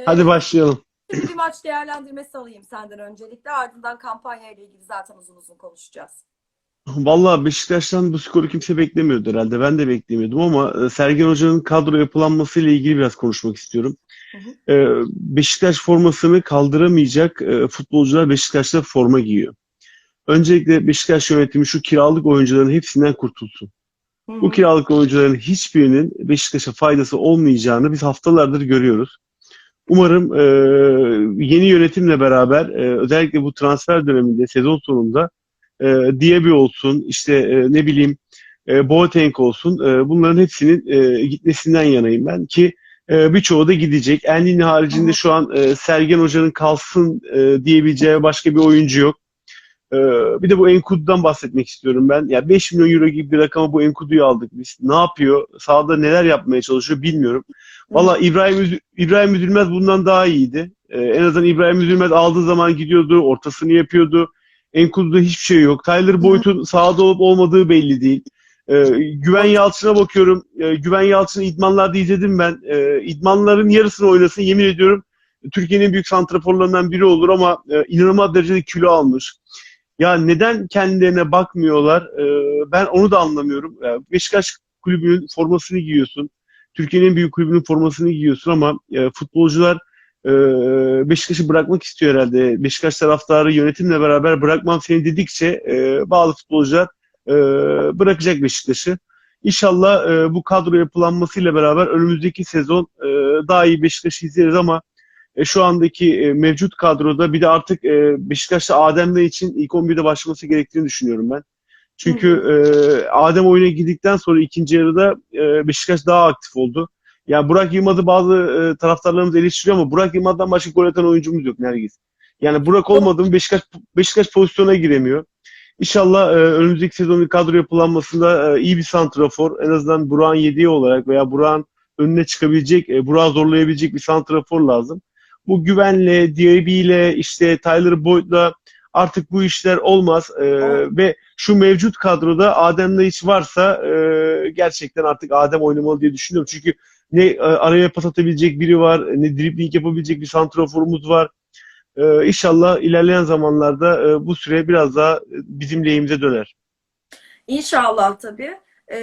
Ee, Hadi başlayalım. Bir maç değerlendirmesi alayım senden öncelikle. Ardından kampanya ile ilgili zaten uzun uzun konuşacağız. Vallahi Beşiktaş'tan bu skoru kimse beklemiyordu herhalde. Ben de beklemiyordum ama e, Sergen Hoca'nın kadro yapılanması ile ilgili biraz konuşmak istiyorum. Hı E, Beşiktaş formasını kaldıramayacak e, futbolcular Beşiktaş'ta forma giyiyor. Öncelikle Beşiktaş yönetimi şu kiralık oyuncuların hepsinden kurtulsun. Hı Bu hı. kiralık oyuncuların hiçbirinin Beşiktaş'a faydası olmayacağını biz haftalardır görüyoruz. Umarım e, yeni yönetimle beraber e, özellikle bu transfer döneminde sezon sonunda e, Diaby olsun işte e, ne bileyim e, Boateng olsun e, bunların hepsinin e, gitmesinden yanayım ben ki e, birçoğu da gidecek. Enlini haricinde şu an e, Sergen Hoca'nın kalsın e, diyebileceği başka bir oyuncu yok. Ee, bir de bu Enkudu'dan bahsetmek istiyorum ben. Ya 5 milyon euro gibi bir rakama bu Enkudu'yu aldık biz. Ne yapıyor? Sahada neler yapmaya çalışıyor bilmiyorum. Valla İbrahim, Üz- İbrahim Üzülmez bundan daha iyiydi. Ee, en azından İbrahim Üzülmez aldığı zaman gidiyordu, ortasını yapıyordu. Enkudu'da hiçbir şey yok. Tyler Boyd'un sahada olup olmadığı belli değil. Ee, Güven Yalçın'a bakıyorum. Ee, Güven Yalçın'ı idmanlarda izledim ben. Ee, idmanların yarısını oynasın yemin ediyorum. Türkiye'nin en büyük santraforlarından biri olur ama e, inanılmaz derecede kilo almış. Ya neden kendilerine bakmıyorlar? Ee, ben onu da anlamıyorum. Ya Beşiktaş kulübünün formasını giyiyorsun. Türkiye'nin en büyük kulübünün formasını giyiyorsun ama e, futbolcular e, Beşiktaş'ı bırakmak istiyor herhalde. Beşiktaş taraftarı yönetimle beraber bırakmam seni dedikçe e, bazı futbolcular e, bırakacak Beşiktaş'ı. İnşallah e, bu kadro yapılanmasıyla beraber önümüzdeki sezon e, daha iyi Beşiktaş'ı izleriz ama e, şu andaki e, mevcut kadroda bir de artık e, Beşiktaş'ta Adem Bey için ilk 11'de başlaması gerektiğini düşünüyorum ben. Çünkü e, Adem oyuna girdikten sonra ikinci yarıda e, Beşiktaş daha aktif oldu. Yani Burak Yılmaz'ı bazı e, taraftarlarımız eleştiriyor ama Burak Yılmaz'dan başka gol atan oyuncumuz yok Nergis. Yani Burak olmadı mı Beşiktaş, Beşiktaş pozisyona giremiyor. İnşallah e, önümüzdeki sezonun kadro yapılanmasında e, iyi bir santrafor en azından Burak'ın yediği olarak veya Burak'ın önüne çıkabilecek, e, Burak'ı zorlayabilecek bir santrafor lazım bu güvenle, Diaby'yle, işte Tyler Boyd'la artık bu işler olmaz. Ee, ve şu mevcut kadroda Adem'le hiç varsa e, gerçekten artık Adem oynamalı diye düşünüyorum. Çünkü ne e, araya pas atabilecek biri var, ne dribbling yapabilecek bir santraforumuz var. Ee, inşallah ilerleyen zamanlarda e, bu süre biraz daha e, bizim lehimize döner. İnşallah tabii. Ee,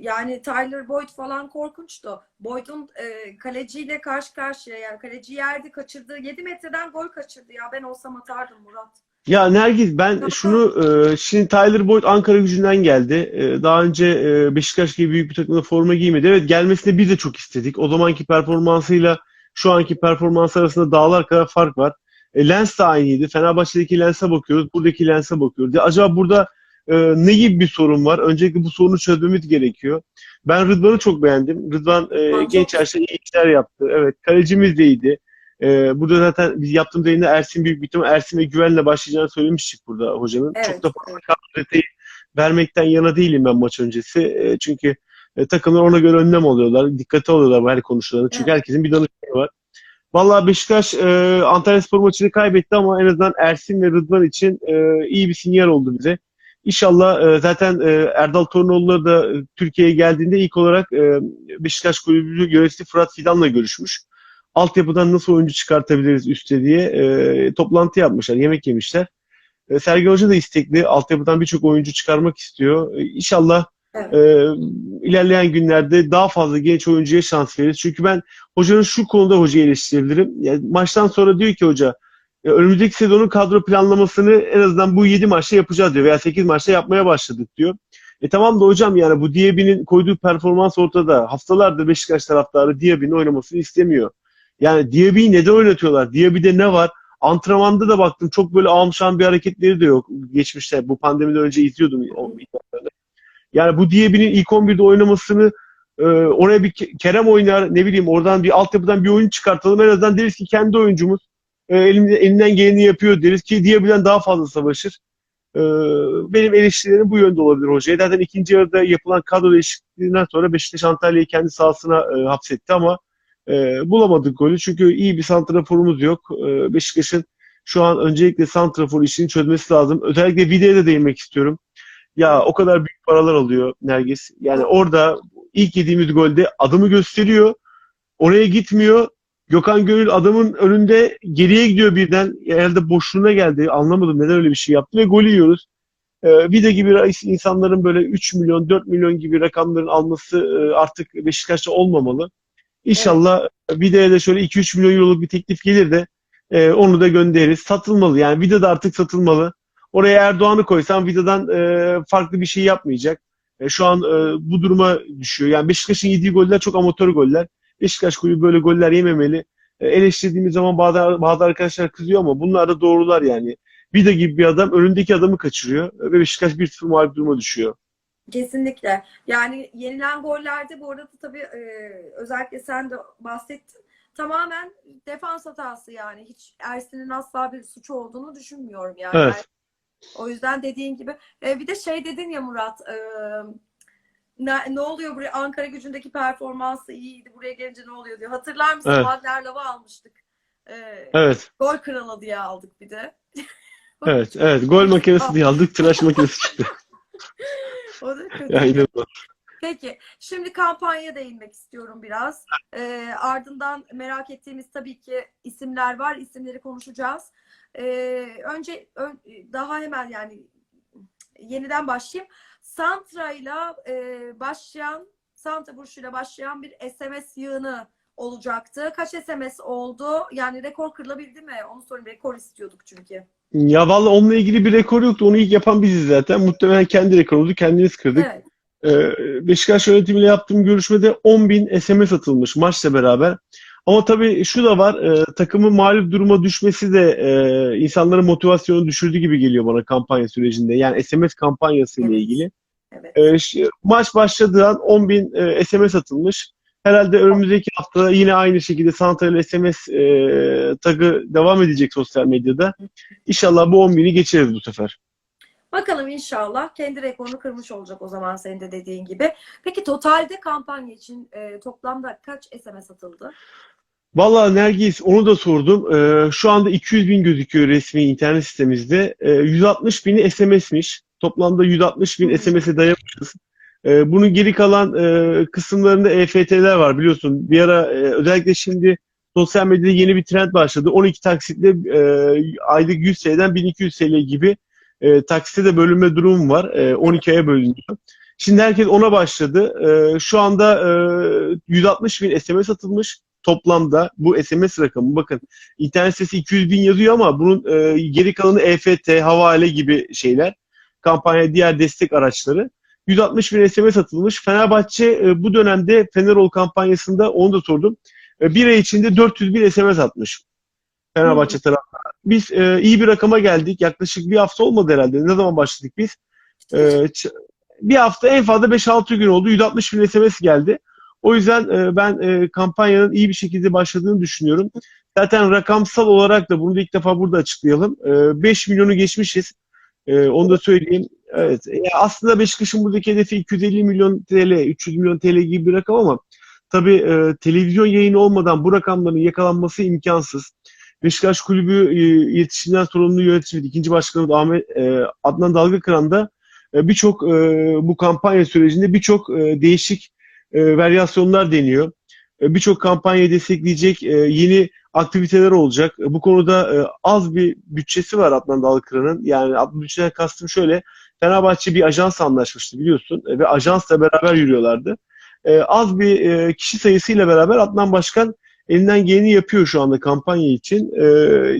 yani Tyler Boyd falan korkunçtu. Boyd'un e, kaleciyle karşı karşıya yani kaleci yerdi kaçırdı. 7 metreden gol kaçırdı ya. Ben olsam atardım Murat. Ya Nergiz ben şunu e, şimdi Tyler Boyd Ankara gücünden geldi. E, daha önce e, Beşiktaş gibi büyük bir takımda forma giymedi. Evet gelmesini biz de çok istedik. O zamanki performansıyla şu anki performans arasında dağlar kadar fark var. E, Lens de aynıydı. Fenerbahçe'deki Lens'e bakıyoruz. Buradaki Lens'e bakıyoruz. Ya acaba burada e, ne gibi bir sorun var? Öncelikle bu sorunu çözmemiz gerekiyor. Ben Rıdvan'ı çok beğendim. Rıdvan e, genç yaşta iyi işler yaptı. Evet kalecimiz de iyiydi. Ee, burada zaten biz yaptığımız yayında Ersin büyük bir ihtimal Ersin ve Güven'le başlayacağını söylemiştik burada hocanın. Evet, Çok da fazla kadro vermekten yana değilim ben maç öncesi. E, çünkü e, takımlar ona göre önlem alıyorlar. Dikkate alıyorlar her konuşulanı. Çünkü Evet. herkesin bir danışmanı var. Vallahi Beşiktaş e, Antalya Spor maçını kaybetti ama en azından Ersin ve Rıdvan için e, iyi bir sinyal oldu bize. İnşallah e, zaten e, Erdal Tornoğulları da e, Türkiye'ye geldiğinde ilk olarak e, Beşiktaş Kulübü yöneticisi Fırat Fidan'la görüşmüş altyapıdan nasıl oyuncu çıkartabiliriz üste diye e, toplantı yapmışlar, yemek yemişler. E, Sergen Hoca da istekli, altyapıdan birçok oyuncu çıkarmak istiyor. E, İnşallah Evet. e, ilerleyen günlerde daha fazla genç oyuncuya şans veririz. Çünkü ben hocanın şu konuda hocayı eleştirebilirim. Yani maçtan sonra diyor ki hoca, önümüzdeki sezonun kadro planlamasını en azından bu 7 maçta yapacağız diyor veya 8 maçta yapmaya başladık diyor. E tamam da hocam yani bu Diaby'nin koyduğu performans ortada. Haftalardır Beşiktaş taraftarı Diaby'nin oynamasını istemiyor. Yani Diaby'yi neden oynatıyorlar? Diaby'de ne var? Antrenmanda da baktım çok böyle almışan bir hareketleri de yok. Geçmişte bu pandemiden önce izliyordum. Yani bu Diaby'nin ilk 11'de oynamasını e, oraya bir Ke- Kerem oynar ne bileyim oradan bir altyapıdan bir oyun çıkartalım. En azından deriz ki kendi oyuncumuz e, elinden geleni yapıyor deriz ki Diaby'den daha fazla savaşır. E, benim eleştirilerim bu yönde olabilir hocaya. Zaten ikinci yarıda yapılan kadro değişikliğinden sonra Beşiktaş Antalya'yı kendi sahasına e, hapsetti ama e, bulamadık golü çünkü iyi bir santraforumuz yok. E, Beşiktaş'ın şu an öncelikle santrafor işini çözmesi lazım. Özellikle videoya da değinmek istiyorum. Ya o kadar büyük paralar alıyor Nergis. Yani orada ilk yediğimiz golde adımı gösteriyor. Oraya gitmiyor. Gökhan Gönül adamın önünde geriye gidiyor birden. Herhalde boşluğuna geldi. Anlamadım neden öyle bir şey yaptı ve gol yiyoruz. Ee, Vida gibi insanların böyle 3 milyon, 4 milyon gibi rakamların alması e, artık Beşiktaş'ta olmamalı. İnşallah Vida'ya da şöyle 2-3 milyon euroluk bir teklif gelir de e, onu da göndeririz. Satılmalı yani. Vida da artık satılmalı. Oraya Erdoğan'ı koysam Vida'dan e, farklı bir şey yapmayacak. E, şu an e, bu duruma düşüyor. Yani Beşiktaş'ın yediği goller çok amatör goller. Beşiktaş kulübü böyle goller yememeli. E, eleştirdiğimiz zaman bazı, bazı arkadaşlar kızıyor ama bunlar da doğrular yani. Vida gibi bir adam önündeki adamı kaçırıyor ve Beşiktaş 1-0 mağlup duruma düşüyor. Kesinlikle. Yani yenilen gollerde bu arada tabii e, özellikle sen de bahsettin. Tamamen defans hatası yani. Hiç Ersin'in asla bir suçu olduğunu düşünmüyorum yani. Evet. O yüzden dediğin gibi. E, bir de şey dedin ya Murat. e, ne, ne oluyor buraya? Ankara gücündeki performansı iyiydi. Buraya gelince ne oluyor diyor. Hatırlar mısın? Evet. Wagner Love almıştık. E, Evet, Gol kralı diye aldık bir de. evet, evet. Gol makinesi diye aldık, tıraş makinesi çıktı. O da kötü. Aynen o. Peki, şimdi kampanyaya değinmek istiyorum biraz. Ee, ardından merak ettiğimiz tabii ki isimler var. İsimleri konuşacağız. Ee, önce ön- daha hemen yani yeniden başlayayım. Santra ile e, başlayan, Santa burçuyla başlayan bir SMS yığını olacaktı. Kaç SMS oldu? Yani rekor kırılabildi mi? Onu sorayım. Rekor istiyorduk çünkü. Ya vallahi onunla ilgili bir rekor yoktu. Onu ilk yapan biziz zaten. Muhtemelen kendi rekorumuzu kendimiz kırdık. Evet. Ee, Beşiktaş yönetimiyle yaptığım görüşmede 10.000 SMS atılmış maçla beraber. Ama tabii şu da var, e, takımın mağlup duruma düşmesi de e, insanların motivasyonu düşürdü gibi geliyor bana kampanya sürecinde. Yani SMS kampanyası ile Evet. ilgili. Evet. E, maç başladığı an 10.000 e, SMS atılmış. Herhalde önümüzdeki hafta yine aynı şekilde Santrail SMS e, tagı devam edecek sosyal medyada. İnşallah bu 10.000'i geçeriz bu sefer. Bakalım inşallah kendi rekorunu kırmış olacak o zaman senin de dediğin gibi. Peki totalde kampanya için e, toplamda kaç SMS atıldı? Vallahi Nergis onu da sordum. Ee, şu anda 200 bin gözüküyor resmi internet sitemizde. Ee, 160 bini SMS'miş. Toplamda 160 bin. SMS'e dayamışız. Ee, bunun geri kalan e, kısımlarında EFT'ler var biliyorsun. Bir ara e, özellikle şimdi sosyal medyada yeni bir trend başladı. 12 taksitle e, aylık 100 TL'den 1200 TL gibi e, taksite de bölünme durumu var. E, 12 aya bölünüyor. Şimdi herkes ona başladı. E, şu anda e, 160 bin SMS atılmış toplamda bu SMS rakamı bakın internet sitesi 200 bin yazıyor ama bunun e, geri kalanı EFT, havale gibi şeyler. Kampanya diğer destek araçları. 160 bin SMS atılmış. Fenerbahçe e, bu dönemde Fenerol kampanyasında onu da sordum. E, bir ay içinde 400 bin SMS atmış. Fenerbahçe tarafından. Biz e, iyi bir rakama geldik. Yaklaşık bir hafta olmadı herhalde. Ne zaman başladık biz? E, bir hafta en fazla 5-6 gün oldu. 160 bin SMS geldi. O yüzden e, ben e, kampanyanın iyi bir şekilde başladığını düşünüyorum. Zaten rakamsal olarak da bunu da ilk defa burada açıklayalım. E, 5 milyonu geçmişiz. E, onu da söyleyeyim. Evet. E, aslında Beşiktaş'ın buradaki hedefi 250 milyon TL, 300 milyon TL gibi bir rakam ama tabii e, televizyon yayını olmadan bu rakamların yakalanması imkansız. Beşiktaş Kulübü e, iletişimden sorumlu yönetimi, ikinci başkanı Ahmet e, Adnan Dalgakıran da e, birçok e, bu kampanya sürecinde birçok e, değişik e, varyasyonlar deniyor. E, Birçok kampanyayı destekleyecek e, yeni aktiviteler olacak. E, Bu konuda e, az bir bütçesi var Adnan Dalkıran'ın. Yani bütçeden kastım şöyle. Fenerbahçe bir ajans anlaşmıştı biliyorsun e, ve ajansla beraber yürüyorlardı. E, az bir e, kişi sayısıyla beraber Adnan Başkan elinden geleni yapıyor şu anda kampanya için. E,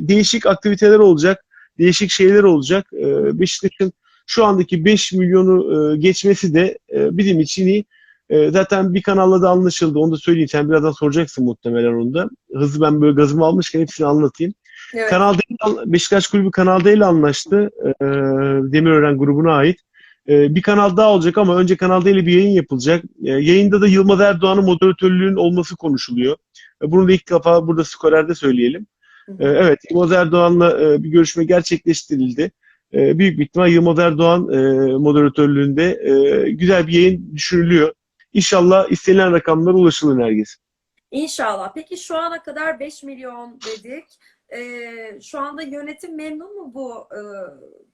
değişik aktiviteler olacak, değişik şeyler olacak. E, Beşiktaş'ın şu andaki 5 milyonu e, geçmesi de e, bizim için iyi. E, zaten bir kanalla da anlaşıldı. Onu da söyleyeyim. Sen birazdan soracaksın muhtemelen onu da. Hızlı ben böyle gazımı almışken hepsini anlatayım. Evet. Kanal D Beşiktaş Kulübü Kanal D ile anlaştı. E, Demirören grubuna ait. E, bir kanal daha olacak ama önce Kanal D ile bir yayın yapılacak. E, yayında da Yılmaz Erdoğan'ın moderatörlüğünün olması konuşuluyor. E, bunu da ilk defa burada Skorer'de söyleyelim. Hı hı. E, evet Yılmaz Erdoğan'la e, bir görüşme gerçekleştirildi. E, büyük bir ihtimal Yılmaz Erdoğan e, moderatörlüğünde e, güzel bir yayın düşünülüyor. İnşallah istenilen rakamlara ulaşılır Nergis. İnşallah. Peki şu ana kadar 5 milyon dedik. Ee, şu anda yönetim memnun mu bu e,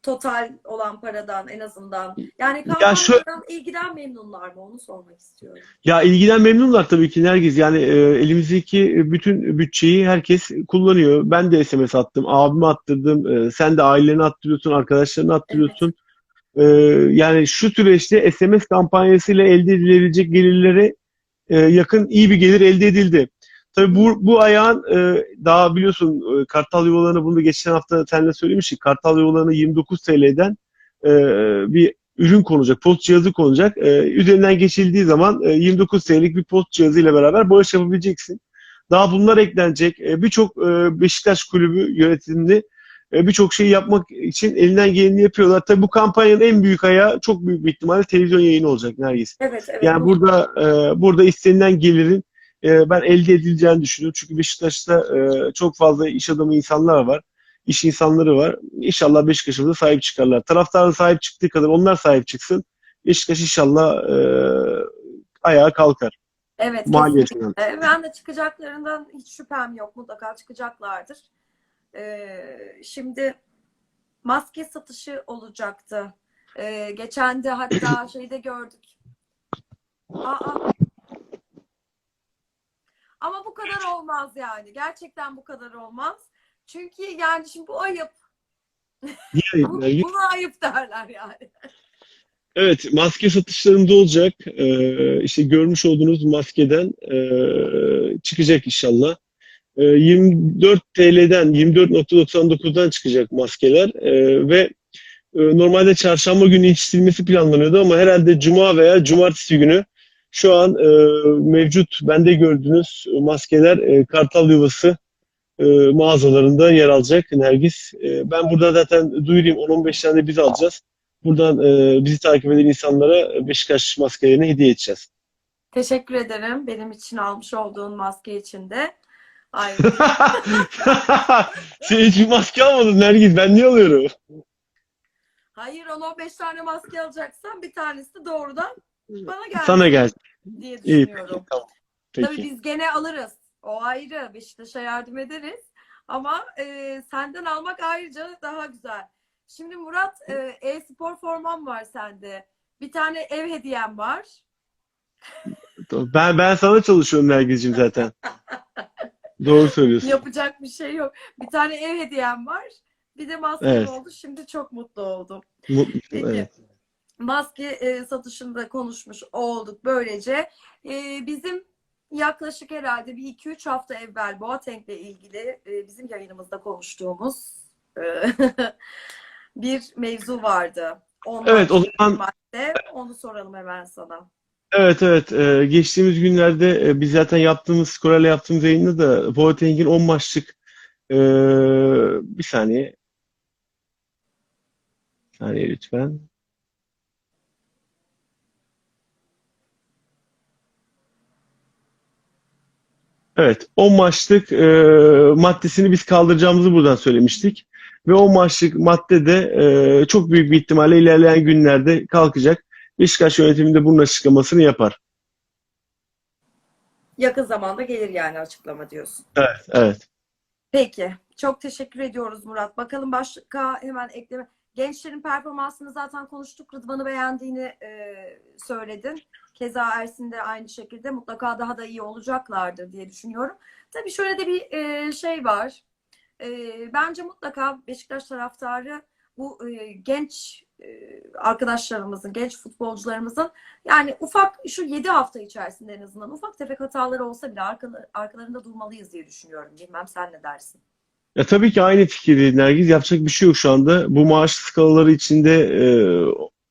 total olan paradan en azından? Yani Ya şu- kampanyadan ilgiden memnunlar mı? Onu sormak istiyorum. Ya ilgiden memnunlar tabii ki herkes. Yani e, elimizdeki bütün bütçeyi herkes kullanıyor. Ben de SMS attım, abime attırdım. E, sen de aileni attırıyorsun, arkadaşlarını attırıyorsun. E, yani şu süreçte SMS kampanyasıyla elde edilebilecek gelirlere e, yakın iyi bir gelir elde edildi. Tabii bu, bu ayağın e, daha biliyorsun e, Kartal Yuvaları'na bunu geçen hafta seninle söylemiştik. Kartal Yuvaları'na 29 TL'den e, bir ürün konacak, post cihazı konacak. Ee, üzerinden geçildiği zaman e, 29 TL'lik bir post cihazı ile beraber bağış yapabileceksin. Daha bunlar eklenecek. E, birçok e, Beşiktaş kulübü yönetiminde e, birçok şeyi yapmak için elinden geleni yapıyorlar. Tabii bu kampanyanın en büyük ayağı çok büyük bir ihtimalle televizyon yayını olacak Nergis. Evet, evet. Yani Bu- burada e, burada istenilen gelirin e, ben elde edileceğini düşünüyorum. Çünkü Beşiktaş'ta e, çok fazla iş adamı insanlar var. iş insanları var. İnşallah Beşiktaş'ımıza sahip çıkarlar. Taraftarın sahip çıktığı kadar onlar sahip çıksın. Beşiktaş inşallah e, ayağa kalkar. Evet, Maliyetinden. kesinlikle. Ben de çıkacaklarından hiç şüphem yok. Mutlaka çıkacaklardır. Ee, şimdi maske satışı olacaktı. Ee, geçen de hatta şeyde gördük. Aa. Ama bu kadar olmaz yani. Gerçekten bu kadar olmaz. Çünkü yani şimdi bu ayıp. Bu, Yani, buna ayıp derler yani. Evet, maske satışlarında olacak. Ee, işte görmüş olduğunuz maskeden ee, çıkacak inşallah. Ee, 24 TL'den 24.99'dan çıkacak maskeler Ee, ve e, normalde çarşamba günü yetiştirilmesi planlanıyordu ama herhalde cuma veya cumartesi günü şu an e, mevcut bende gördüğünüz maskeler e, Kartal Yuvası e, mağazalarında yer alacak Nergis. E, ben burada zaten duyurayım 10-15 tane biz alacağız. Buradan e, bizi takip eden insanlara Beşiktaş maskelerini hediye edeceğiz. Teşekkür ederim. Benim için almış olduğun maske için de. Ayrıca. Sen hiç bir maske almadın Nergis. Ben niye alıyorum? Hayır 10-15 tane maske alacaksan bir tanesi de doğrudan bana gelsin Sana gel. Diye İyi peki. düşünüyorum. Tamam. Tabii Peki. biz gene alırız. O ayrı. Beşiktaş'a yardım ederiz. Ama e, senden almak ayrıca daha güzel. Şimdi Murat e, e-spor forman var sende. Bir tane ev hediyem var. Ben ben sana çalışıyorum Nergis'cim zaten. Doğru söylüyorsun. Yapacak bir şey yok. Bir tane ev hediyem var. Bir de maske Evet. oldu. Şimdi çok mutlu oldum. Mutlu- Peki. evet. Maske e, satışında konuşmuş olduk böylece. E, bizim yaklaşık herhalde bir 2-3 hafta evvel Boateng'le ilgili e, bizim yayınımızda konuştuğumuz e, bir mevzu vardı. Ondan Evet, o zaman madde. Onu soralım hemen sana. Evet evet Ee, geçtiğimiz günlerde e, biz zaten yaptığımız skorayla yaptığımız yayında da Boateng'in 10 maçlık e, bir saniye bir saniye lütfen. Evet 10 maçlık e, maddesini biz kaldıracağımızı buradan söylemiştik. Ve o maçlık madde de e, çok büyük bir ihtimalle ilerleyen günlerde kalkacak. Beşiktaş yönetiminde bunun açıklamasını yapar. Yakın zamanda gelir yani açıklama diyorsun. Evet. Peki. Çok teşekkür ediyoruz Murat. Bakalım başka hemen ekleme. Gençlerin performansını zaten konuştuk. Rıdvan'ı beğendiğini e, söyledin. Keza Ersin de aynı şekilde mutlaka daha da iyi olacaklardır diye düşünüyorum. Tabii şöyle de bir e, şey var. E, bence mutlaka Beşiktaş taraftarı bu e, genç e, arkadaşlarımızın, genç futbolcularımızın yani ufak şu 7 hafta içerisinde en azından ufak tefek hataları olsa bile arka- arkalarında durmalıyız diye düşünüyorum. Bilmem sen ne dersin? Ya tabii ki aynı fikirdeyiz Nergiz. Yapacak bir şey yok şu anda. Bu maaş skalaları içinde e,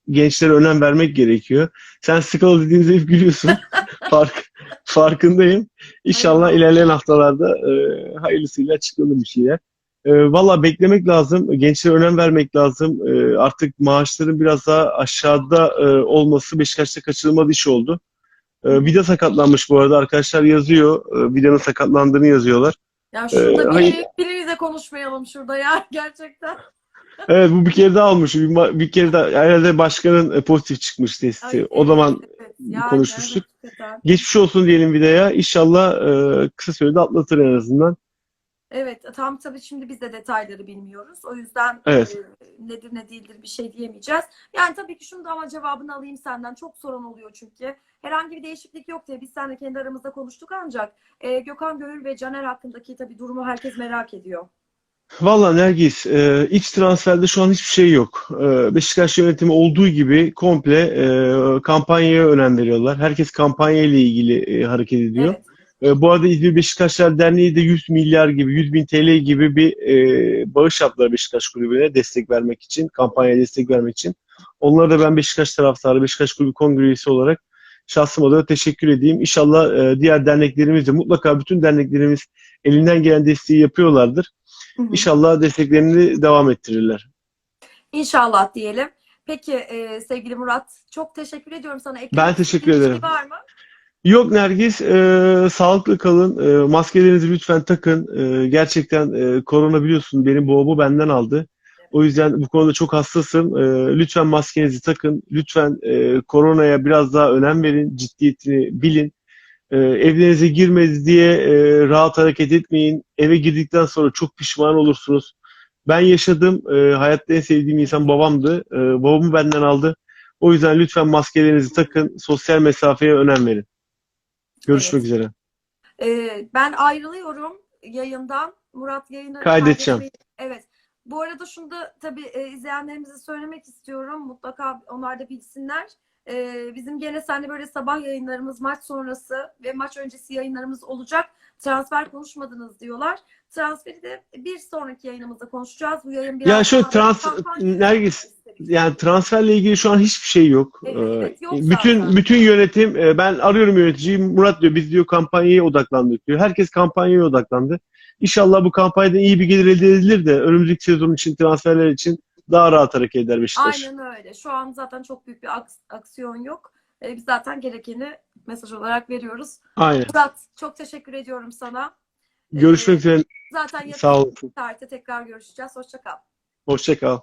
gençlere önem vermek gerekiyor. Sen skala dediğinizde hep gülüyorsun. Fark, farkındayım. İnşallah ilerleyen haftalarda e, hayırlısıyla açıklanır bir şeyler. E, Valla beklemek lazım. Gençlere önem vermek lazım. E, artık maaşların biraz daha aşağıda e, olması Beşiktaş'ta kaçırılmaz iş oldu. E, Vida sakatlanmış bu arada. Arkadaşlar yazıyor. E, Vida'nın sakatlandığını yazıyorlar. Ya şurada Ee, bir biriyle konuşmayalım şurada ya gerçekten. Evet bu bir kere daha olmuş. Bir, bir kere daha herhalde başkanın e, pozitif çıkmış testi. Ay, O zaman evet. yani, konuşmuştuk. evet. Geçmiş olsun diyelim Vida'ya. İnşallah e, kısa sürede atlatır en azından. Evet, tam tabii şimdi biz de detayları bilmiyoruz. O yüzden Evet. e, nedir ne değildir bir şey diyemeyeceğiz. Yani tabii ki şunu da ama cevabını alayım senden. Çok sorun oluyor çünkü. Herhangi bir değişiklik yok diye biz seninle kendi aramızda konuştuk ancak e, Gökhan Gönül ve Caner hakkındaki tabii durumu herkes merak ediyor. Valla Nergis, e, iç transferde şu an hiçbir şey yok. E, Beşiktaş yönetimi olduğu gibi komple e, kampanyaya önem veriyorlar. Herkes kampanya ile ilgili e, hareket ediyor. Evet. E, bu arada İzmir Beşiktaşlar Derneği de 100 milyar gibi, 100 bin TL gibi bir e, bağış yaptılar Beşiktaş Kulübü'ne destek vermek için, kampanyaya destek vermek için. Onlara da ben Beşiktaş taraftarı, Beşiktaş Kulübü Kongre üyesi olarak şahsım adına teşekkür edeyim. İnşallah e, diğer derneklerimiz de mutlaka bütün derneklerimiz elinden gelen desteği yapıyorlardır. Hı hı. İnşallah desteklerini devam ettirirler. İnşallah diyelim. Peki e, sevgili Murat çok teşekkür ediyorum sana. Eklemek Ben teşekkür bir ederim. şey var mı? Yok Nergis, e, sağlıklı kalın. E, maskelerinizi lütfen takın. E, gerçekten e, korona biliyorsun benim babamı benden aldı. O yüzden bu konuda çok hassasım. E, lütfen maskenizi takın. Lütfen e, koronaya biraz daha önem verin. Ciddiyetini bilin. E, evlerinize girmedi diye e, rahat hareket etmeyin. Eve girdikten sonra çok pişman olursunuz. Ben yaşadım. E, hayatta en sevdiğim insan babamdı. E, babamı benden aldı. O yüzden lütfen maskelerinizi takın. Sosyal mesafeye önem verin. Görüşmek Evet. üzere. Ee, ben ayrılıyorum yayından. Murat yayını Kaydedeceğim. Evet. Bu arada şunu da tabii e, izleyenlerimize söylemek istiyorum. Mutlaka onlar da bilsinler. Ee, bizim gene seninle böyle sabah yayınlarımız, maç sonrası ve maç öncesi yayınlarımız olacak. Transfer konuşmadınız diyorlar. Transferi de bir sonraki yayınımızda konuşacağız. Bu yayın biraz Ya daha trans Nergis yani transferle ilgili şu an hiçbir şey yok. Evet, Ee, evet, yok bütün zaten. bütün yönetim e, ben arıyorum yöneticiyi Murat diyor biz diyor kampanyaya odaklandık diyor. Herkes kampanyaya odaklandı. İnşallah bu kampanyadan iyi bir gelir elde edilir de önümüzdeki sezon için transferler için daha rahat hareket eder Beşiktaş. Aynen öyle. Şu an zaten çok büyük bir aks- aksiyon yok. Ee, biz zaten gerekeni mesaj olarak veriyoruz. Aynen. Murat çok teşekkür ediyorum sana. Görüşmek üzere. Zaten yakın Sağ olun. tarihte tekrar görüşeceğiz. Hoşça kal. Hoşça kal.